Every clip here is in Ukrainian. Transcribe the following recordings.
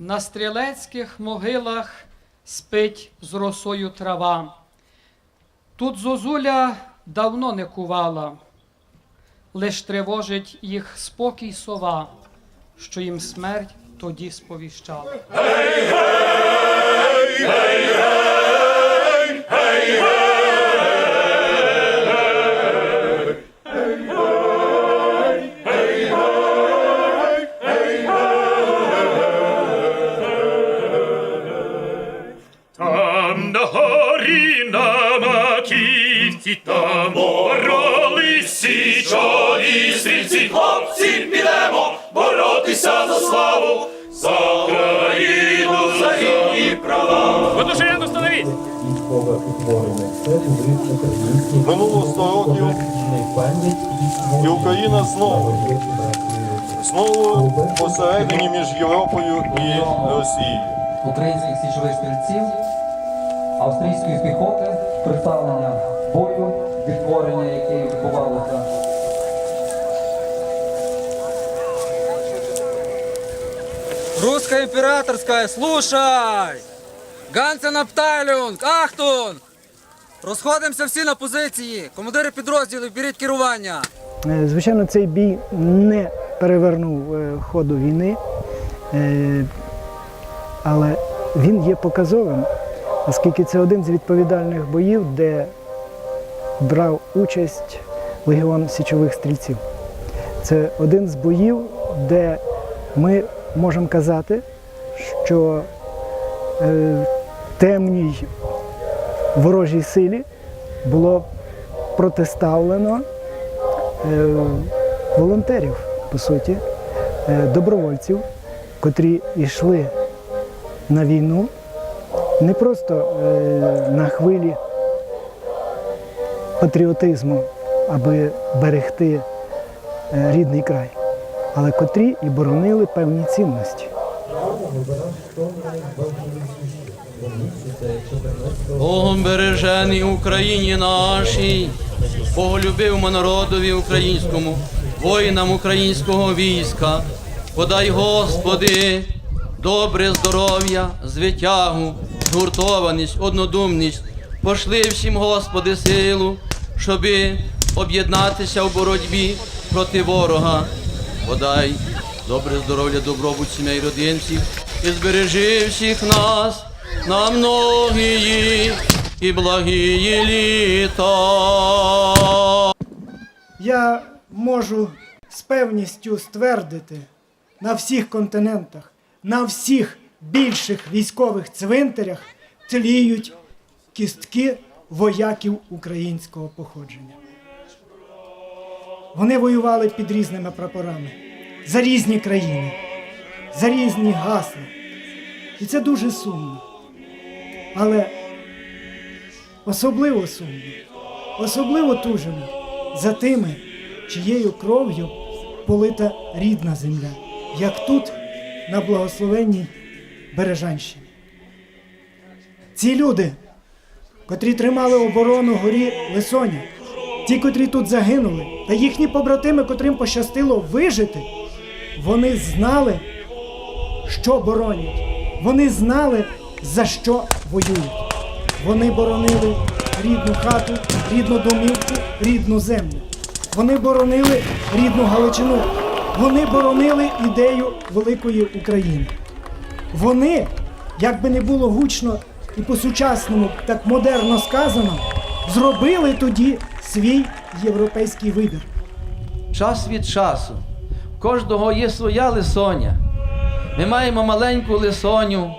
На стрілецьких могилах спить з росою трава. Тут зозуля давно не кувала, лиш тривожить їх спокій сова, що їм смерть тоді сповіщала. Там маківці, там боролись січові стрільці, хлопці підемо боротися за славу, за країну, за її права. Це були українські Минуло 100 років, і Україна знову, знову посередині між Європою і Росією. українських січових стрільців, австрійської піхоти, представлення бою, відтворення, яке відбувалося. Русская императорская, слушай! Гансен Абтайлюнг, Ахтунг! Розходимося всі на позиції. Командири підрозділів, беріть керування. Е, Звичайно, цей бій не перевернув е, ходу війни, е, але він є показовим, оскільки це один з відповідальних боїв, де брав участь Легіон січових стрільців. Це один з боїв, де ми можемо казати, що е, темній ворожій силі було протиставлено е, волонтерів, по суті, е, добровольців, котрі йшли на війну не просто е, на хвилі патріотизму, аби берегти е, рідний край, але котрі і боронили певні цінності. Богом бережений Україні нашій, Боголюбивому народові українському, воїнам українського війська, подай, Господи, добре здоров'я, звитягу, згуртованість, однодумність, пошли всім, Господи, силу, щоби об'єднатися в боротьбі проти ворога. Подай добре здоров'я, добробут сімей родинців і збережи всіх нас на многії і благії літа. Я можу з певністю ствердити на всіх континентах, на всіх більших військових цвинтарях тліють кістки вояків українського походження. Вони воювали під різними прапорами за різні країни, за різні гасла. І це дуже сумно. Але особливо сумно, особливо тужимо за тими, чиєю кров'ю полита рідна земля, як тут, на благословенній Бережанщині. Ці люди, котрі тримали оборону горі Лисоня, ті, котрі тут загинули, та їхні побратими, котрим пощастило вижити, вони знали, що боронять. Вони знали, за що воюють. Вони боронили рідну хату, рідну домівку, рідну землю. Вони боронили рідну Галичину. Вони боронили ідею великої України. Вони, як би не було гучно і по-сучасному, так модерно сказано, зробили тоді свій європейський вибір. Час від часу. Кожного є своя лисоня. Ми маємо маленьку лисоню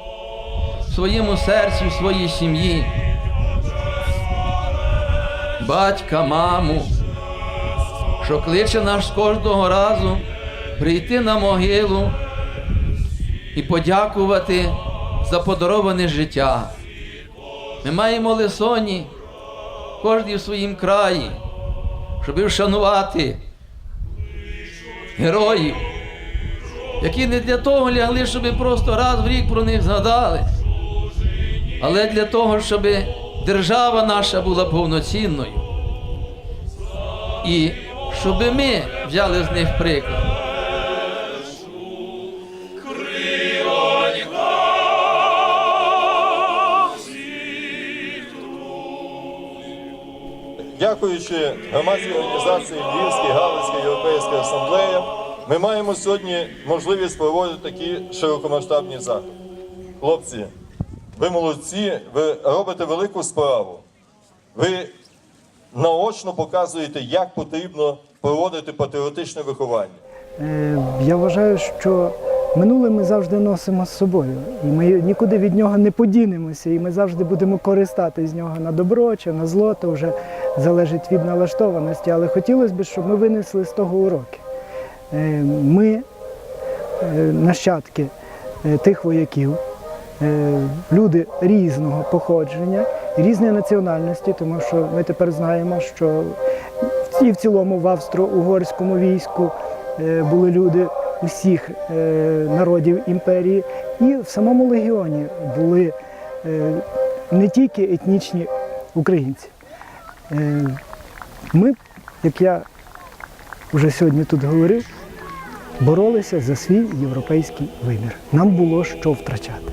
в своєму серці, в своїй сім'ї. Батька, маму, що кличе нас кожного разу прийти на могилу і подякувати за подароване життя. Ми маємо лисоні, кожен в своїм краї, щоб вшанувати героїв, які не для того лягли, щоб просто раз в рік про них згадали, але для того, щоб держава наша була повноцінною. І щоб ми взяли з них приклад. Дякуючи громадській організації Львівська Галицька Європейська асамблея, ми маємо сьогодні можливість проводити такі широкомасштабні заходи. Хлопці, ви молодці, ви робите велику справу. Ви наочно показуєте, як потрібно проводити патріотичне виховання. Е, Я вважаю, що минуле ми завжди носимо з собою, і ми нікуди від нього не подінемося, і ми завжди будемо користатись з нього на добро чи на зло, то вже залежить від налаштованості. Але хотілося б, щоб ми винесли з того уроки. Е, Ми е, нащадки е, тих вояків, люди різного походження, різної національності, тому що ми тепер знаємо, що і в цілому в австро-угорському війську були люди усіх народів імперії, і в самому легіоні були не тільки етнічні українці. Е, Ми, як я вже сьогодні тут говорив, боролися за свій європейський вимір. Нам було що втрачати.